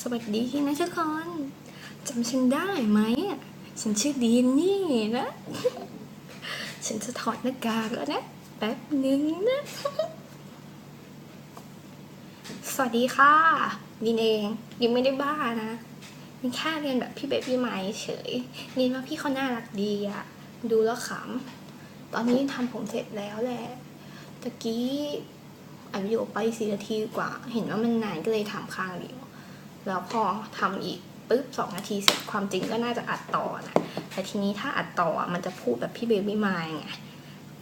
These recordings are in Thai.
สวัสดีนะทุกคนจำฉันได้ไหมอะฉันชื่อดีนนี่นะ ฉันจะถอดหน้ากากแล้วนะ แป๊บหนึ่งนะ สวัสดีค่ะ ดินเองดินไม่ได้บ้านะดินแค่เรียนแบบพี่เบบี้ไม้เฉยดินว่าพี่เขาน่ารักดีอะดูแล้วขำ ตอนนี้ทำผมเสร็จแล้วแหละตะกี้อัดวิดีโอไปสี่นาทีกว่า เห็นว่ามันนานก็เลยทำข้างเดียว แล้วพอทำอีกปุ๊บสองนาทีเสร็จความจริงก็น่าจะอัดต่อนะแต่ทีนี้ถ้าอัดต่อมันจะพูดแบบพี่เบบี้มายไง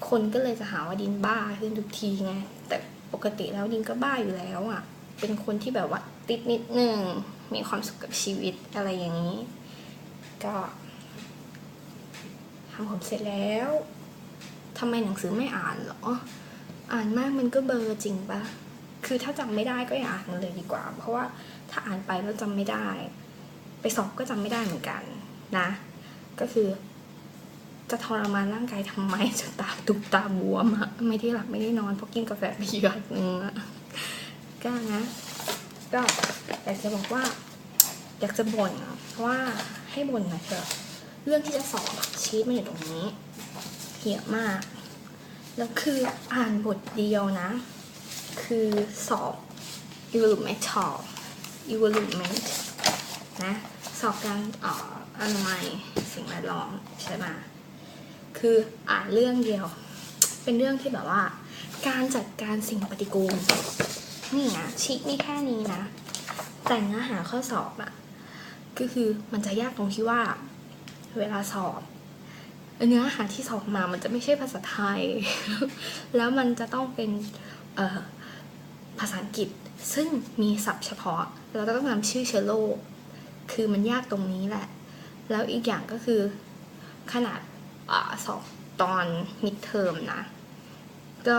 คนก็เลยจะหาว่าดินบ้าขึ้นทุกทีไงแต่ปกติแล้วดินก็บ้าอยู่แล้วอะ เป็นคนที่แบบว่าติดนิดนึงมีความสุขกับชีวิตอะไรอย่างนี้ ก็ทำผมเสร็จแล้วทำไมหนังสือไม่อ่านหรอ อ่านมากมันก็เบอร์จริงปะคือถ้าจำไม่ได้ก็อย่าอ่านมันเลยดีกว่า เพราะว่า ถ้าอ่านไปแล้วจำไม่ได้ ไปสอบก็จำไม่ได้เหมือนกันนะ ก็คือ จะทรมานร่างกายทำไมจนตาตุกตาบวมอะไม่ได้หลับไม่ได้นอนเพราะกินกาแฟไปเยอะนึงอะก็นะ ก็อยากจะบอกว่า อยากจะบ่นว่าให้บ่นหน่อยเถอะเรื่องที่จะสอบชีตมันอยู่ตรงนี้เยอะมาก แล้วคืออ่านบทเดียวนะ คือสอบ environmental environment นะสอบการอ่ออนามัยสิ่งแวดล้อมใช่ไหมคืออ่านเรื่องเดียว เป็นเรื่องที่แบบว่า การจัดการสิ่งปฏิกูลนี่นะชิคนี่แค่นี้นะ แต่เนื้อหาข้อสอบอะก็คือมันจะยากตรงที่ว่า เวลาสอบเนื้อหาที่สอบมามันจะไม่ใช่ภาษาไทย แล้วมันจะต้องเป็นภาษาอังกฤษ ซึ่งมีศัพท์เฉพาะเราจะต้องนำชื่อเชื้อโรคคือมันยากตรงนี้แหละ แล้วอีกอย่างก็คือขนาดอสอบตอนมิดเทอมนะ ก็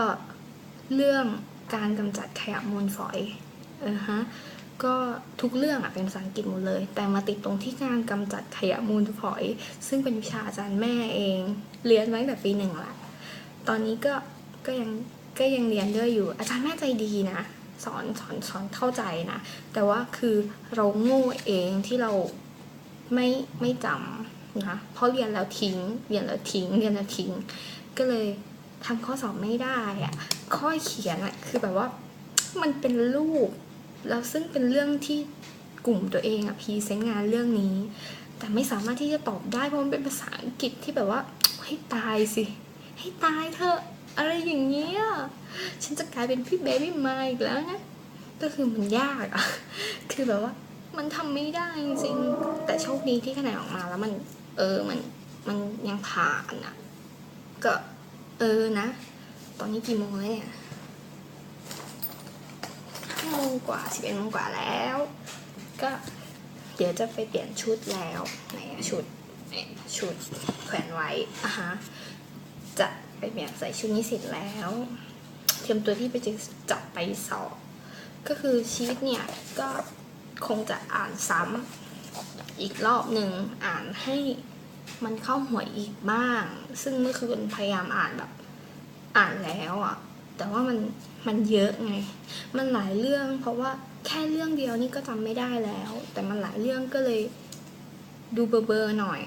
เรื่องการกำจัดขยะมูลฝอยเออฮะก็ทุกเรื่องอะเป็นภาษาอังกฤษหมดเลย แต่มาติดตรงที่การกำจัดขยะมูลฝอย ซึ่งเป็นวิชาอาจารย์แม่เอง เรียนมาตั้งแต่ปีหนึ่งละตอนนี้ก็ก็ยังก็ยังเรียนด้วยอยู่ อาจารย์แม่ใจดีนะ สอนสอนสอนเข้าใจนะ แต่ว่าคือเราโง่เองที่เราไม่ไม่จำนะคะเพราะเรียนแล้วทิ้ง เรียนแล้วทิ้ง เรียนแล้วทิ้ง ก็เลยทำข้อสอบไม่ได้อะข้อเขียนอะคือแบบว่ามันเป็นรูปแล้วซึ่งเป็นเรื่องที่กลุ่มตัวเองอะพีเซนงานเรื่องนี้ แต่ไม่สามารถที่จะตอบได้เพราะมันเป็นภาษาอังกฤษที่แบบว่าให้ตายสิ ให้ตายเถอะ อะไรอย่างเงี้ยฉันจะกลายเป็นพี่เบบี้มาอีกแล้วนะก็คือมันยากอะคือแบบว่า มันทำไม่ได้จริงแต่โชคดีที่คะแนนออกมาแล้วมัน เออมันมันยังผ่านอะก็ เออนะ ตอนนี้กี่โมงแล้วเนี่ยห้าโมงกว่าสิบเอ็ดโมงกว่าแล้ว ก็เดี๋ยวจะไปเปลี่ยนชุดแล้วไหนชุดชุดแขวนไว้อะฮะจะ ไปเปลี่ยนใส่ชุดนี้เสร็จแล้ว เตรียมตัวที่ไปจะจับไปสอบ ก็คือชีวิตเนี่ย ก็คงจะอ่านซ้ำอีกรอบหนึ่งอ่านให้มันเข้าหัวอีกบ้าง ซึ่งเมื่อคืนพยายามอ่านแบบอ่านแล้วอะ แต่ว่ามันมันเยอะไง มันหลายเรื่อง เพราะว่าแค่เรื่องเดียวนี่ก็จำไม่ได้แล้ว แต่มันหลายเรื่องก็เลยดูเบอร์เบอร์หน่อย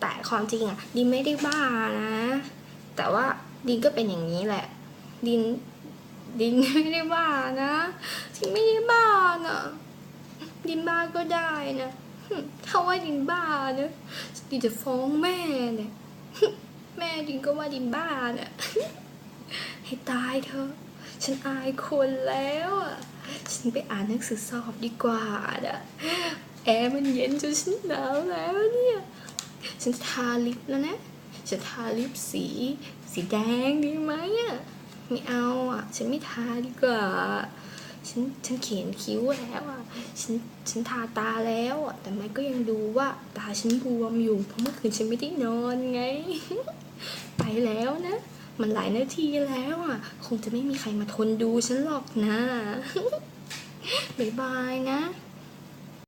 แต่ความจริงอะดิไม่ได้บ้านะ แต่ว่าดินก็เป็นอย่างนี้แหละ ดิน ดินไม่ได้บ้านะดินไม่ได้บ้านะดินบ้าก็ได้นะถ้าว่าดินบ้านะดินจะฟ้องแม่เนี่ยแม่ดินก็ว่าดินบ้าเนี่ยให้ตายเถอะฉันอายคนแล้วอะฉันไปอ่านหนังสือสอบดีกว่าอะแอร์มันเย็นจนฉันหนาวแล้วเนี่ย ฉันทาลิปแล้วนะ จะทาลิปสี สีแดงดีไหมอะไม่เอาอะ ฉันไม่ทาดีกว่า ฉันฉันเขียนคิ้วแล้วอะ ฉันฉันทาตาแล้วอะ แต่มันก็ยังดูว่าตาฉันบวมอยู่ เพราะเมื่อคืนฉันไม่ได้นอนไง ไปแล้วนะ มันหลายนาทีแล้วอะ คงจะไม่มีใครมาทนดูฉันหรอกนะ บ๊ายบายนะ